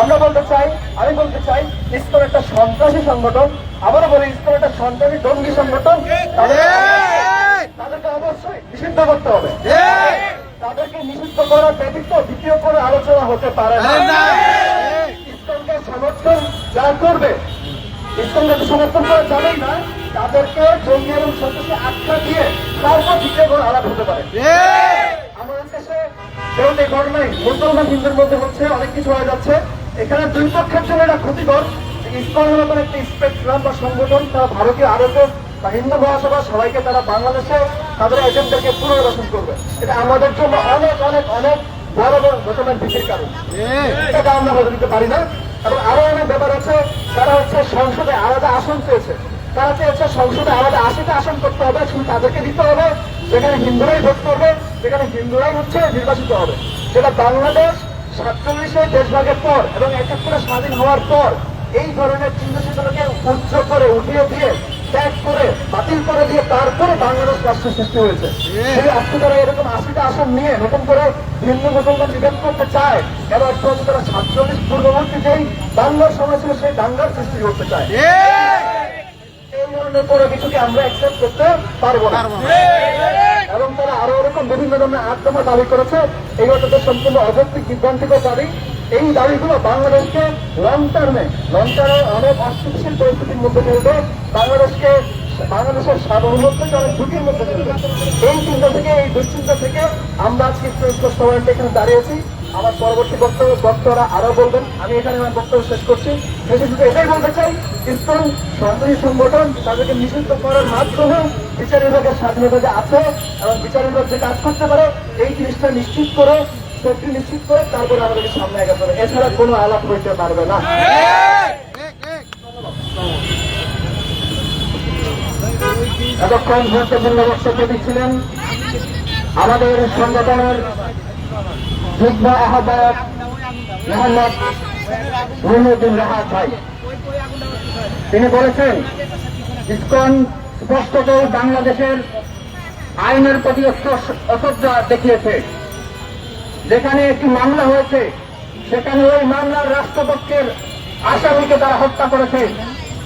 আমরা বলতে চাই আমি বলতে চাই ইসকন একটা সন্ত্রাসী সংগঠন আবারও বলি ইসকন একটা সন্ত্রাসী জঙ্গি সংগঠন। তাদেরকে অবশ্যই নিষিদ্ধ করতে হবে। তাদেরকে নিষিদ্ধ করা ব্যতীত দ্বিতীয় কোনো আলোচনা হতে পারে না। ইসকনকে সমর্থন যারা করবে ইসকনকে সমর্থন করা যাবেই না তাদেরকে জঙ্গি এবং সন্ত্রাসী আখ্যা দিয়ে তারপর দ্বিতীয় কোনো আলাপ হতে পারে। আমাদের দেশে যেহেতু এই ঘটনায় মুসলমান হিন্দুর মধ্যে হচ্ছে অনেক কিছু হয়ে যাচ্ছে এখানে দুই পক্ষের জন্য এটা ক্ষতিকর। ইসকন হলো কোনো একটা স্পেকট্রাম বা সংগঠন, তারা ভারতীয় আরবে বা হিন্দু মহাসভা, সবাইকে তারা বাংলাদেশে তাদের এজেন্ডাকে পুনর্বাসন করবে। এটা আমাদের জন্য অনেক অনেক অনেক বড় বড় ঘটনার ভীতির কারণ। এটা আমরা বলে দিতে পারি না। এবং আরও অনেক ব্যাপার আছে। তারা হচ্ছে সংসদে আলাদা আসন চেয়েছে তারা চেয়েছে সংসদে আলাদা আশিটা আসন করতে হবে, শুধু তাদেরকে দিতে হবে। যেখানে হিন্দুরাই ভোট করবে, যেখানে হিন্দুরাই হচ্ছে নির্বাচিত হবে। যেটা বাংলাদেশ সাতচল্লিশে দেশভাগের পর এবং একাত্তরে স্বাধীন হওয়ার পর এই ধরনের চিন্তা উচ্চ করে উঠিয়ে দিয়ে ত্যাগ করে বাতিল করে দিয়ে তারপরে বাংলাদেশ রাষ্ট্র সৃষ্টি হয়েছে। সেই আজকে তারা এরকম আশিটা আসন নিয়ে নতুন করে হিন্দু মুসলমান ডিবেট করতে চায় এবার তো তারা সাতচল্লিশ পূর্ববর্তী যেই দাঙ্গার সময় ছিল সেই দাঙ্গার সৃষ্টি করতে চায়। এই ধরনের কোনো কিছুকে আমরা অ্যাকসেপ্ট করতে পারব না। তারা আরও এরকম বিভিন্ন ধরনের আক্রমণ দাবি করেছে। এগুলো তাদের সম্পূর্ণ অযৌক্তিক, বিভ্রান্তিকর দাবি। এই দাবিগুলো বাংলাদেশকে লং টার্মে লং টার্মে অনেক অস্থিতিশীল পরিস্থিতির মধ্যে ফেলবে বাংলাদেশকে, বাংলাদেশের সার্বভৌমত্বকে অনেক ঝুঁকির মধ্যে ফেলবে এই চিন্তা থেকে, এই দুশ্চিন্তা থেকে আমরা আজকে সবাইটা এখানে দাঁড়িয়েছি। আমার পরবর্তী বক্তব্য বক্তরা আরও বলবেন। আমি এখানে আমার বক্তব্য শেষ করছি। শেষে শুধু এটাই বলতে চাই ইসকন সরকারি সংগঠন তাদেরকে নিষিদ্ধ করার মাধ্যমে বিচার বিভাগের স্বাধীনতা যে আছে এবং বিচার বিভাগ যে কাজ করতে পারে, এই জিনিসটা নিশ্চিত করে সেফটি নিশ্চিত করে তারপরে আমাদেরকে সামনে এগাতে হবে এছাড়া কোনো আলাপ হইতে পারবে না। এতক্ষণ গুরুত্বপূর্ণ বক্তব্য দিচ্ছিলেন আমাদের সংগঠনের মোহাম্মদ তিনি বলেছেন, ইসকন স্পষ্টত বাংলাদেশের আইনের প্রতি অস- অশ্রদ্ধা দেখিয়েছে। যেখানে একটি মামলা হয়েছে, সেখানে ওই মামলার রাষ্ট্রপক্ষের আসামিকে তারা হত্যা করেছে।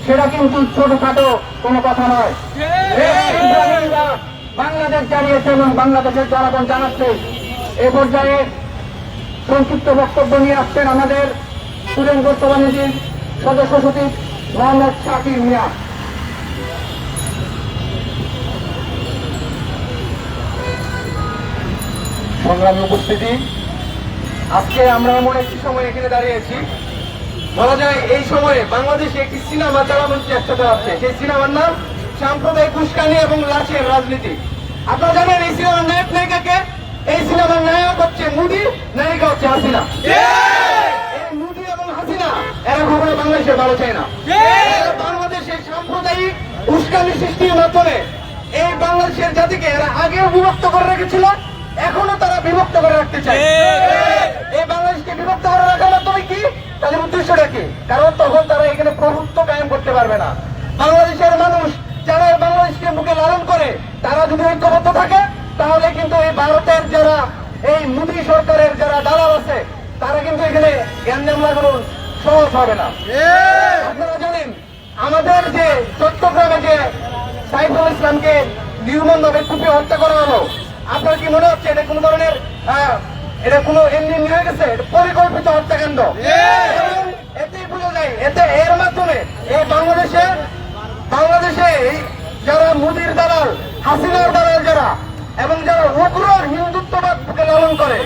সেটা কিন্তু ছোটখাটো কোনো কথা নয়। বাংলাদেশ জানিয়েছে এবং বাংলাদেশের জনগণ জানাচ্ছে। এ পর্যায়ে সংক্ষিপ্ত বক্তব্য নিয়ে আসছেন আমাদের স্টুডেন্ট সমিতির সদস্য সচিব মোহাম্মদ শাকির মিয়া। সংগ্রামী উপস্থিতি, আজকে আমরা এমন একটি সময় এখানে দাঁড়িয়েছি। বলা যায় এই সময়ে বাংলাদেশে একটি সিনেমা চালানোর চেষ্টা চালাচ্ছে। সেই সিনেমার নাম সাম্প্রদায়িক উস্কানি এবং লাশের রাজনীতি। আপনারা জানেন এই সিনেমার নায়ক নায়িকাকে? এই সিনেমার নায়ক হচ্ছে মুদি নায়িকা হচ্ছে হাসিনা। এই মুদি এবং হাসিনা এরা কখনো বাংলাদেশের ভালো চায় না। বাংলাদেশের সাম্প্রদায়িক উস্কানি সৃষ্টির মাধ্যমে এই বাংলাদেশের জাতিকে এরা আগেও বিভক্ত করে রেখেছিল এখনও তারা বিভক্ত করে রাখতে চায়। এই বাংলাদেশকে বিভক্ত করে রাখার মাধ্যমে কি? তাদের উদ্দেশ্যটা কি? কারণ তখন তারা এখানে প্রভুত্ব কায়েম করতে পারবে না। বাংলাদেশের মানুষ যারা বাংলাদেশকে মুখে লালন করে তারা যদি ঐক্যবদ্ধ থাকে তাহলে কিন্তু এই ভারতের যারা এই মোদী সরকারের যারা দালাল আছে তারা কিন্তু এখানে জ্ঞান লাগানোর সহজ হবে না। আপনারা জানেন আমাদের যে চট্টগ্রামে যে সাইফুল ইসলামকে নির্মমভাবে কুপে হত্যা করা হলো আপনার কি মনে হচ্ছে এটা কোন ধরনের এটা কোনো এমনি হয়ে গেছে? এটা পরিকল্পিত হত্যাকাণ্ড। এবং এতেই বোঝা যায় এতে এর মাধ্যমে এই বাংলাদেশে বাংলাদেশে যারা মুদির দালাল হাসিনার দালাল যারা এবং যারা উগ্র হিন্দুত্ববাদকে লালন করে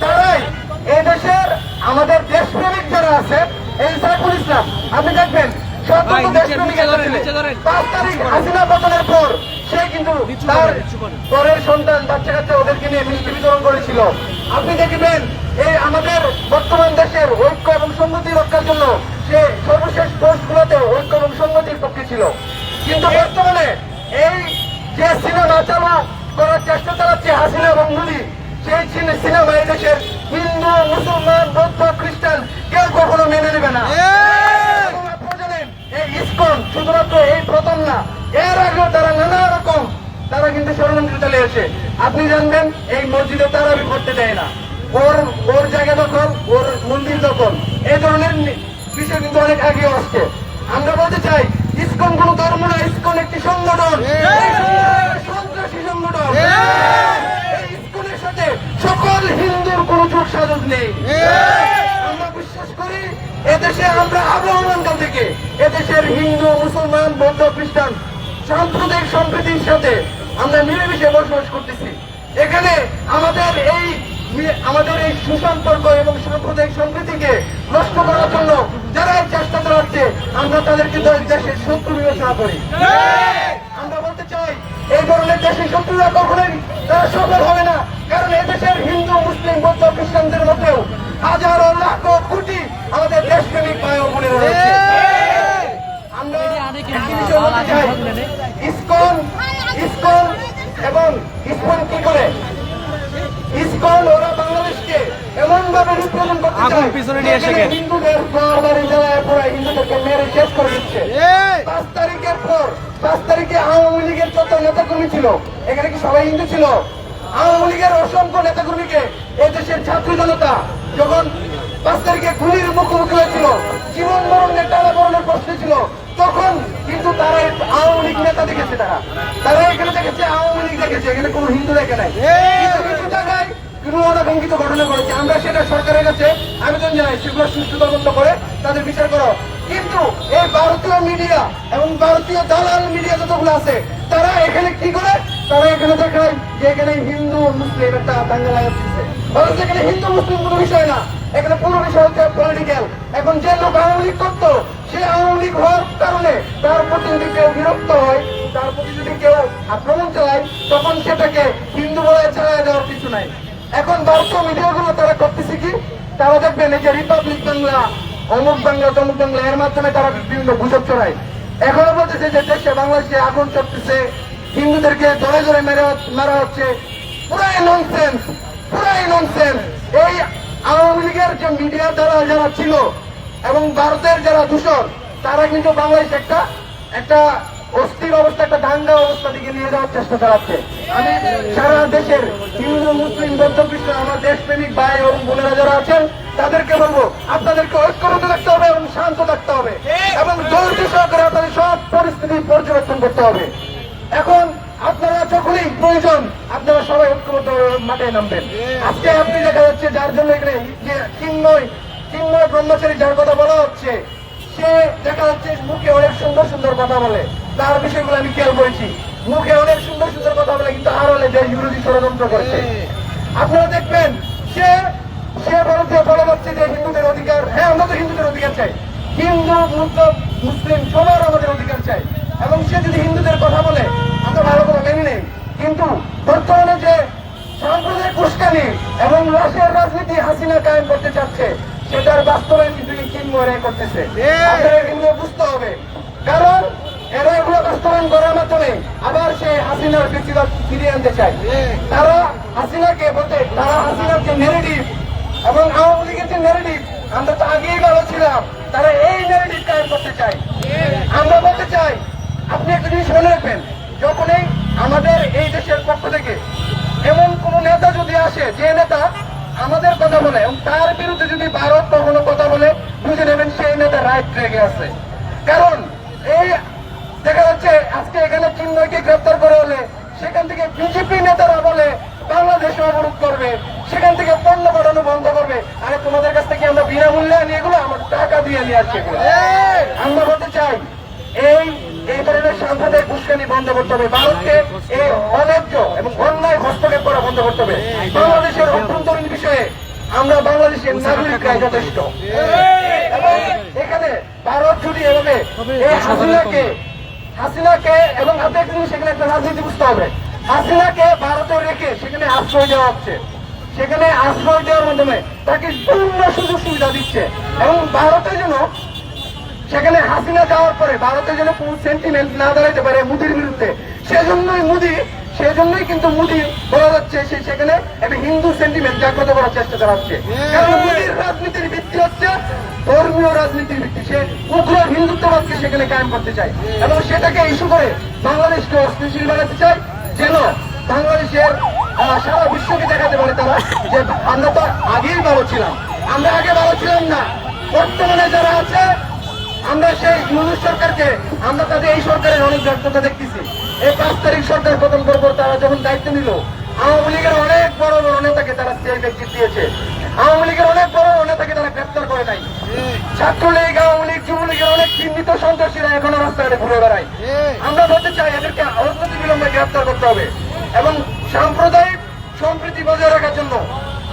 তারাই এই দেশের আমাদের দেশপ্রেমিক যারা আছে এই সাইফুল ইসলাম আপনি দেখবেন কিন্তু নিচে- দেশপ্রেমিক নিচে ধরেন, ছিলেন। নিচে ধরেন। পাঁচ তারিখ হাসিনা পতনের পর সে কিন্তু তার করেন, নিচু করেন। পরের সন্তান বাচ্চা কাচ্চা ওদেরকে নিয়ে মিষ্টি বিতরণ করেছিল আপনি দেখবেন এই আমাদের বর্তমান দেশের ঐক্য এবং সংগতি রক্ষার জন্য সে সর্বশেষ পোস্টগুলোতে ঐক্য এবং পক্ষে ছিল কিন্তু বর্তমানে এই যে সিনেমা চালু করার চেষ্টা চালাচ্ছে হাসিনা এবং মোদী সেই সিনে- সিনেমা এই দেশের হিন্দু মুসলমান বৌদ্ধ খ্রিস্টান কেউ কখনো মেনে নেবে না। এই ইসকন শুধুমাত্র এই প্রথম না এর আগেও তারা নানা রকম তারা কিন্তু ষড়যন্ত্র চালিয়েছে আপনি জানবেন এই মসজিদে তারা করতে দেয় না। ওর ওর জায়গা দখল ওর মন্দির দখল। এই ধরনের নি- বিষয় কিন্তু অনেক আগে আসছে। আমরা বলতে চাই ইস্কন কোন ধর্ম না ইস্কন একটি সংগঠন সন্ত্রাসী সংগঠন এই ইসকনের সাথে সকল হিন্দুর কোন যোগ সাধন নেই আমরা বিশ্বাস করি এদেশে আমরা আবহমানকাল থেকে এদেশের হিন্দু, মুসলমান, বৌদ্ধ, খ্রিস্টান সাম্প্রদায়িক সম্প্রীতির সাথে আমরা মিলেমিশে বসবাস করতেছি। এখানে আমাদের এই আমাদের এই সুসম্পর্ক এবং সাম্প্রদায়িক সম্প্রীতিকে নষ্ট করার জন্য যারা এই চেষ্টা চালাচ্ছে, আমরা তাদেরকে দেশের শত্রু বিবেচনা করি। আমরা বলতে চাই, এই ধরনের দেশের শত্রুরা কখনোই তারা সফল হবে না, কারণ এদেশের হিন্দু, মুসলিম, বৌদ্ধ, খ্রিস্টানদের মধ্যেও হাজারো লাখো কোটি আমাদের দেশপ্রেমিক ভাই বোনেরা রয়েছে। আমরা একটি বিষয় বলতে চাই ইসকন ইসকন এবং ইসকন কি করে ইসকন ওরা বাংলাদেশকে এমন ভাবে রিপ্রেজেন্ট করতে আগুন পিছনে নিয়ে এসে গেছে। হিন্দুদের ঘর জ্বালায় পুরো হিন্দুদেরকে মেরে শেষ করে দিচ্ছে। পাঁচ তারিখের পর পাঁচ তারিখে আওয়ামী লীগের যত নেতাকর্মী ছিল এখানে কি সবাই হিন্দু ছিল? আওয়ামী লীগের অসংখ্য নেতাকর্মীকে এই দেশের ছাত্র জনতা যখন পাঁচ তারিখে গুলির মুখোমুখি হয়েছিল জীবন মরণের টানা মরণের প্রশ্ন ছিল তখন কিন্তু তারা আওয়ামী লীগ নেতা দেখেছে তারা। তারা এখানে দেখেছে আওয়ামী লীগ দেখেছে এখানে কোনো হিন্দু দেখে নাই। কিছু জায়গায় ঘটনা করেছে আমরা সেটা সরকারের কাছে আবেদন জানাই সেগুলো সুষ্ঠু তদন্ত করে তাদের বিচার করো। কিন্তু এই ভারতীয় মিডিয়া এবং ভারতীয় দালাল মিডিয়া যতগুলো আছে তারা এখানে কি করে? তারা এখানে দেখায় যে এখানে হিন্দু মুসলিম একটা দাঙ্গা লাগাচ্ছে এখানে হিন্দু মুসলিম কোনো বিষয় না। এখানে পুরো বিষয় হচ্ছে পলিটিক্যাল এখন যে লোক আওয়ামী লীগ করতো, সে আওয়ামী লীগ হওয়ার কারণে তার প্রতি যদি কেউ বিরক্ত হয়, তার প্রতি যদি কেউ আক্রমণ চালায়, তখন সেটাকে হিন্দু বলে চালায় দেওয়ার কিছু নাই। এখন ভারতীয় মিডিয়াগুলো তারা করতেছে কি? তারা দেখবেন এই যে রিপাবলিক বাংলা অমুক বাংলা, তমুক বাংলা, এর মাধ্যমে তারা বিভিন্ন গুজব ছড়ায়। এখনও বলতেছে যে দেশে বাংলাদেশে আগুন চলতেছে হিন্দুদেরকে ধরে ধরে মেরে মারা হচ্ছে। পুরাই ননসেন্স পুরাই ননসেন্স এই আওয়ামী লীগের যে মিডিয়া দ্বারা যারা ছিল এবং ভারতের যারা দূষণ তারা কিন্তু বাংলাদেশ একটা একটা অস্থির অবস্থা, একটা দাঙ্গা অবস্থা দিকে নিয়ে যাওয়ার চেষ্টা চালাচ্ছে। আমি সারা দেশের হিন্দু, মুসলিম, বৌদ্ধ আমার দেশপ্রেমিক ভাই এবং বোনেরা যারা আছেন, তাদেরকে বলব, আপনাদেরকে ঐক্যবদ্ধ থাকতে হবে এবং শান্ত থাকতে হবে এবং ধৈর্য সহকারে আপনাদের সব পরিস্থিতি পর্যবেক্ষণ করতে হবে। এখন আপনারা যখনই প্রয়োজন, আপনারা সবাই ঐক্যবদ্ধ মাঠে নামবেন। আজকে আপনি দেখা যাচ্ছে যার জন্য এখানে যে চিন্ময় চিন্ময় ব্রহ্মচারী যার কথা বলা হচ্ছে, সে দেখা যাচ্ছে মুখে অনেক সুন্দর সুন্দর কথা বলে। তার বিষয়গুলো আমি খেয়াল করেছি। মুখে অনেক সুন্দর সুন্দর কথা বলে, কিন্তু আর হলে দেশ বিরোধী ষড়যন্ত্র করছে। আপনারা দেখবেন, সে সে বলতে বলে হচ্ছে যে হিন্দুদের অধিকার হ্যাঁ আমরা তো হিন্দুদের অধিকার চাই। হিন্দু, মুসলিম মুসলিম সবার আমাদের অধিকার চাই। এবং সে যদি হিন্দুদের কথা বলে, আমরা ভালো করে মেনে নেই। কিন্তু বর্তমানে যে উস্কানি এবং রাশিয়ার রাজনীতি হাসিনা কায়েম করতে চাচ্ছে সেটার বাস্তবায়ন কিন্তু চিন্ময় করতেছে। আপনারা এগুলো বুঝতে হবে। কারণ এরা এগুলো বাস্তবায়ন করার মাধ্যমে আবার সে হাসিনার বেশিরভাগ ফিরিয়ে আনতে চায়। তারা হাসিনাকে বলতে তারা হাসিনার যে নেগেটিভ এবং আওয়ামী লীগের যে নেগেটিভ আমরা তো আগেই ভালো ছিলাম তারা এই নেগেটিভ কায়েম করতে চায়। আমরা বলতে চাই আপনি একটা জিনিস মনে রাখবেন যখনই আমাদের এই দেশের পক্ষ থেকে এমন কোন নেতা যদি আসে, যে নেতা আমাদের কথা বলে এবং তার বিরুদ্ধে যদি ভারত কখনো কথা বলে, বুঝে নেবেন সেই নেতা রাইট ট্রেগে আছে। কারণ এই দেখা যাচ্ছে আজকে এখানে চিন্ময়কে গ্রেপ্তার করে হলে সেখান থেকে বিজেপি নেতারা বলে বাংলাদেশ অবরোধ করবে সেখান থেকে পণ্য পাঠানো বন্ধ করবে আরে তোমাদের কাছ থেকে আমরা বিনামূল্যে আনি এগুলো আমার টাকা দিয়ে নিয়ে আসছি এগুলো আমরা বলতে চাই এই এই ধরনের সাংবাদিক উস্কানি বন্ধ করতে হবে ভারতকে এই অন্যায্য এবং অন্যায় হস্তক্ষেপ করা বন্ধ করতে হবে বাংলাদেশের অভ্যন্তরীণ বিষয়ে আমরা বাংলাদেশের নাগরিকরাই যথেষ্ট। এবং এখানে ভারত এভাবে এই হাসিনাকে হাসিনাকে এবং সেখানে একটা রাজনীতি বুঝতে হবে। হাসিনাকে ভারতে রেখে সেখানে আশ্রয় দেওয়া হচ্ছে। সেখানে আশ্রয় দেওয়ার মাধ্যমে তাকে পূর্ণ সুযোগ সুবিধা দিচ্ছে। এবং ভারতে যেন সেখানে হাসিনা যাওয়ার পরে ভারতের জন্য কোন সেন্টিমেন্ট না দাঁড়াইতে পারে মুদির বিরুদ্ধে, সেজন্যই মুদি সেজন্যই কিন্তু মুদি বলা যাচ্ছে সে সেখানে একটা হিন্দু সেন্টিমেন্ট জাগ্রত করার চেষ্টা চালাচ্ছে। কারণ মুদির রাজনীতির ভিত্তি হচ্ছে ধর্মীয় রাজনীতির ভিত্তি। সে উগ্র হিন্দুত্ববাদকে সেখানে কায়েম করতে চায় এবং সেটাকে ইস্যু করে বাংলাদেশকে অস্থিতিশীল বানাতে চায় যেন বাংলাদেশের সারা বিশ্বকে দেখাতে পারে তারা যে আমরা তো আগেই ভালো ছিলাম। আমরা আগে ভালো ছিলাম না। বর্তমানে যারা আছে আমরা সেই ইউনুস সরকারকে আমরা তাদের এই সরকারের অনেক ব্যর্থতা দেখতেছি এই পাঁচ তারিখ সরকার পর পর তারা যখন দায়িত্ব নিল, আওয়ামী লীগের অনেক বড় বড় নেতাকে তারা স্টেজ এক্সিট দিয়েছে। আওয়ামী লীগের অনেক বড় বড় নেতাকে তারা গ্রেপ্তার করে নাই। ছাত্রলীগ, আওয়ামী লীগ, যুবলীগের অনেক চিহ্নিত সন্ত্রাসীরা এখনও রাস্তাঘাটে ঘুরে বেড়ায়। আমরা বলতে চাই, এদেরকে অত্যন্ত বিলম্বে গ্রেপ্তার করতে হবে এবং সাম্প্রদায়িক সম্প্রীতি বজায় রাখার জন্য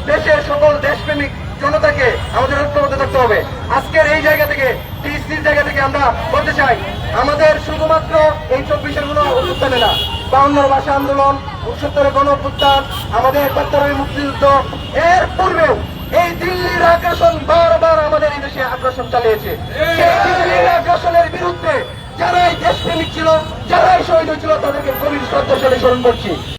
দেশের সকল দেশপ্রেমিক জনতাকে আমাদের ঐক্যবদ্ধ থাকতে হবে। আজকের এই জায়গা থেকে টিসির জায়গা থেকে আমরা বলতে চাই, আমাদের শুধুমাত্র এই চব্বিশের কোনো অভ্যুত্থানে না। বাউন্নর ভাষা আন্দোলন, উনসত্তরের গণ অভ্যুত্থান, আমাদের একাত্তরের মুক্তিযুদ্ধ। এর পূর্বেও এই দিল্লির আগ্রাসন বারবার আমাদের এই দেশে আগ্রাসন চালিয়েছে। সেই আগ্রাসনের বিরুদ্ধে যারাই দেশপ্রেমিক ছিল, যারাই শহীদ হয়েছিল, তাদেরকে গভীর শ্রদ্ধাশালী স্মরণ করছি।